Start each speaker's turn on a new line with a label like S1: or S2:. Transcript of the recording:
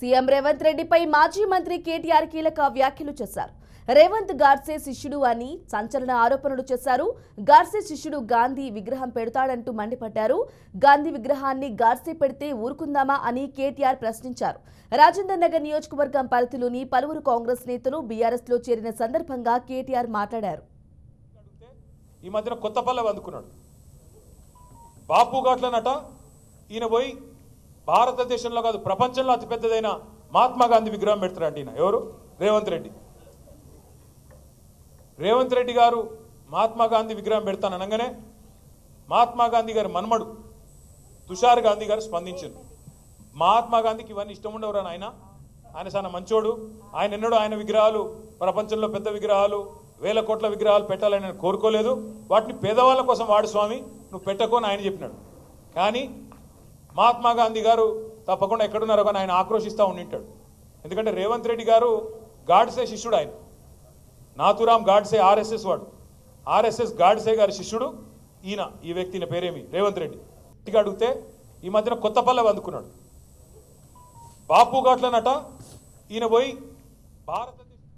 S1: CM Revanth రెడ్డిపై మాజీ మంత్రి కేటీఆర్ కీలక వ్యాఖ్యలు చేశారు. రేవంత్ గాడ్సే శిష్యుడు అని సంచలన ఆరోపణలు చేశారు. గాడ్సే శిష్యుడు గాంధీ విగ్రహం పెడతాడంటూ మండిపడ్డారు. గాంధీ విగ్రహాన్ని గాడ్సే పెడితే ఊరుకుందామా అని కేటీఆర్ ప్రశ్నించారు. రాజేందర్ నగర్ నియోజకవర్గం పరిధిలోని పలువురు కాంగ్రెస్ నేతలు బీఆర్ఎస్లో చేరిన సందర్భంగా కేటీఆర్ మాట్లాడారు.
S2: ఈ మధ్యన కొత్త పల్లె అందుకున్నాడు. బాపు ఘాట్లనట ఈయన పోయి భారతదేశంలో కాదు ప్రపంచంలో అతిపెద్దదైన మహాత్మా గాంధీ విగ్రహం పెడతారండి ఈయన. ఎవరు? రేవంత్ రెడ్డి. రేవంత్ రెడ్డి గారు మహాత్మా గాంధీ విగ్రహం పెడతాను అనగానే మహాత్మా గాంధీ గారి మన్మడు తుషార్ గాంధీ గారు స్పందించారు. మహాత్మా గాంధీకి ఇవన్నీ ఇష్టం ఉండవరా ఆయన ఆయన చాలా మంచోడు. ఆయన ఎన్నడూ ఆయన విగ్రహాలు ప్రపంచంలో పెద్ద విగ్రహాలు వేల కోట్ల విగ్రహాలు పెట్టాలని నేను కోరుకోలేదు. వాటిని పేదవాళ్ళ కోసం వాడు స్వామి నువ్వు పెట్టకు అని ఆయన చెప్పినాడు. కానీ మహాత్మా గాంధీ గారు తప్పకుండా ఎక్కడున్నారో కానీ ఆయన ఆక్రోషిస్తూ ఉండింటాడు. ఎందుకంటే రేవంత్ రెడ్డి గారు గాడ్సే శిష్యుడు ఆయన. నాథురామ్ గాడ్సే ఆర్ఎస్ఎస్ వాడు. ఆర్ఎస్ఎస్ గాడ్సే గారి శిష్యుడు ఈయన ఈ వ్యక్తి ఈయన పేరేమి? రేవంత్ రెడ్డి. ఇంటికి అడిగితే ఈ మధ్యన కొత్త పల్లె అందుకున్నాడు. బాపు ఘాట్లనట ఈయన పోయి భారత